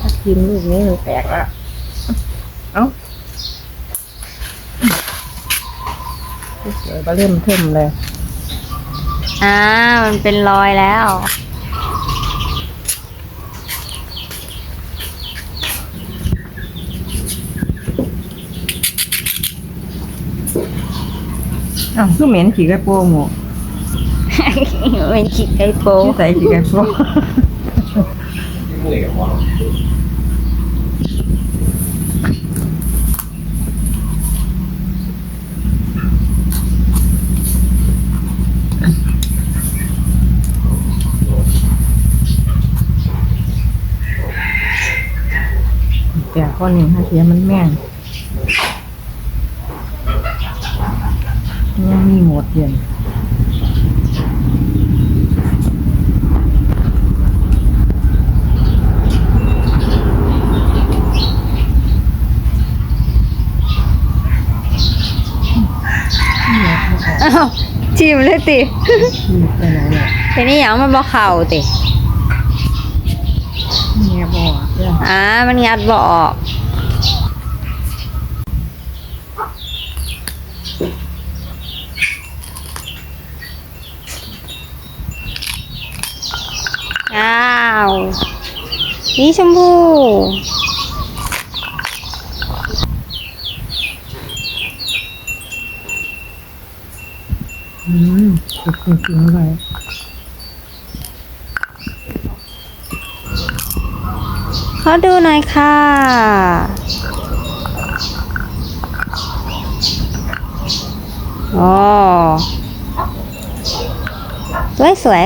ถ้ากินลูกนี้มันแตกละเอ้าสวยๆมาเริ่มเทิมเลยอ่ามันเป็นรอยแล้ว อ้าวคือเหม็นขี้ไก่โป้งหมู เป็นขีดไอโป ใส่ขี้ไก่โป้ื่อยกับของเราแต่ข้อหนึ่งถ้าเสียมันแม่งยังมีหมดเย็นนี่แหละ อ้าวจิ้มเลยตินี่ไปไหนเนี่ยเป็นนี่ยังมันบ่เข่าติเนี่ยบอกเนี่ยอ่ามันงัดบ่ออกอ้าวนี่ชมพู อืมสุดจริงๆเลยขอดูหน่อยค่ะ อ๋อ สวยสวย